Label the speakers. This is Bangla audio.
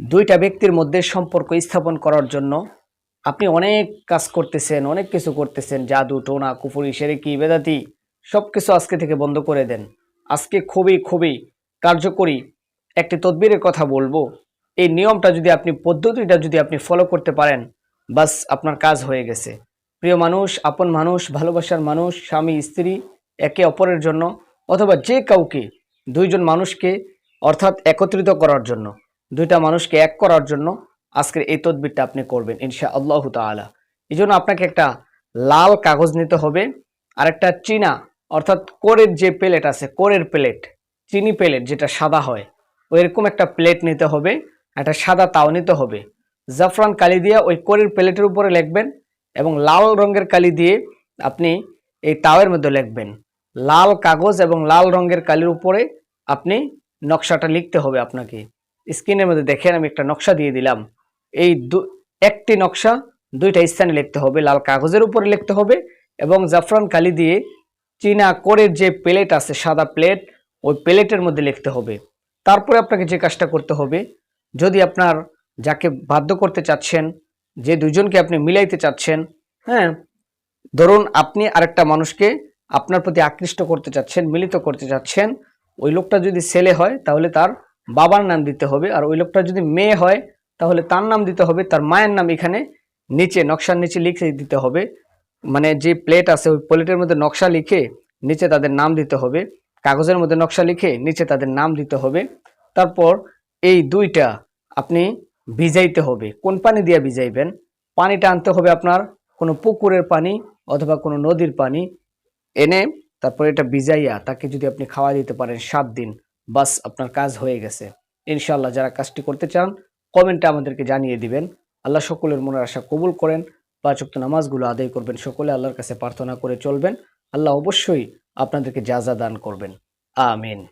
Speaker 1: দুইটা ব্যক্তির মধ্যে সম্পর্ক স্থাপন করার জন্য আপনি অনেক কাজ করতেছেন, অনেক কিছু করতেছেন, জাদু, টোনা, কুফুরি, সেরেকি, বেদাতি সব কিছু আজকে থেকে বন্ধ করে দেন। আজকে খুবই খুবই কার্যকরী একটি তদবিরের কথা বলব। এই নিয়মটা যদি আপনি, পদ্ধতিটা যদি আপনি ফলো করতে পারেন, বাস আপনার কাজ হয়ে গেছে। প্রিয় মানুষ, আপন মানুষ, ভালোবাসার মানুষ, স্বামী, স্ত্রী, একে অপরের জন্য অথবা যে কাউকে, দুইজন মানুষকে অর্থাৎ একত্রিত করার জন্য। দুইটা মানুষকে এক করার জন্য আজকের এই তদবিরটা আপনি করবেন ইনশা আল্লাহ তালা এই জন্য আপনাকে একটা লাল কাগজ নিতে হবে আর একটা চীনা, অর্থাৎ কোরের যে প্লেট আছে, কোরের প্লেট, চিনি প্লেট যেটা সাদা হয় ওই এরকম একটা প্লেট নিতে হবে, একটা সাদা তাও নিতে হবে। জাফরান কালি দিয়ে ওই কোরের প্লেটের উপরে লিখবেন এবং লাল রঙের কালি দিয়ে আপনি এই তাওয়ের মধ্যে লিখবেন। লাল কাগজ এবং লাল রঙের কালির উপরে আপনি নকশাটা লিখতে হবে আপনাকে। স্ক্রিনের মধ্যে দেখেন, আমি একটা নকশা দিয়ে দিলাম। এই দু, একটি নকশা দুইটা স্থানে লিখতে হবে। লাল কাগজের উপরে লিখতে হবে এবং জাফরান কালি দিয়ে চীনা কোরের যে প্লেট আছে, সাদা প্লেট, ওই প্লেটের মধ্যে লিখতে হবে। তারপরে আপনাকে যে কাজটা করতে হবে, যদি আপনার যাকে বাধ্য করতে চাচ্ছেন, যে দুজনকে আপনি মিলাইতে চাচ্ছেন হ্যাঁ ধরুন আপনি আরেকটা মানুষকে আপনার প্রতি আকৃষ্ট করতে চাচ্ছেন, মিলিত করতে চাচ্ছেন, ওই লোকটা যদি ছেলে হয়, তাহলে তার বাবার নাম দিতে হবে। আর ওই লোকটা যদি মেয়ে হয়, তাহলে তার নাম দিতে হবে। তার মায়ের নাম এখানে নিচে, নকশার নিচে লিখে দিতে হবে। মানে যে প্লেট আছে, ওই প্লেটের মধ্যে নকশা লিখে নিচে তাদের নাম দিতে হবে। কাগজের মধ্যে নকশা লিখে নিচে তাদের নাম দিতে হবে। তারপর এই দুইটা আপনি ভিজাইতে হবে। কোন পানি দিয়ে ভিজাইবেন? পানিটা আনতে হবে আপনার কোনো পুকুরের পানি অথবা কোনো নদীর পানি। এনে তারপর এটা ভিজাইয়া তাকে যদি আপনি খাওয়া দিতে পারেন সাত দিন। বাস আপনার কাজ হয়ে গেছে। ইনশাআল্লাহ যারা কাজটি করতে চান, কমেন্টে আমাদেরকে জানিয়ে দিবেন। আল্লাহ সকলের মনের আশা কবুল করেন। পাঁচ ওয়াক্ত নামাজগুলো আদায় করবেন সকলে আল্লাহর কাছে প্রার্থনা করে চলবেন। আল্লাহ অবশ্যই আপনাদেরকে যা যা দান করবেন। আমিন।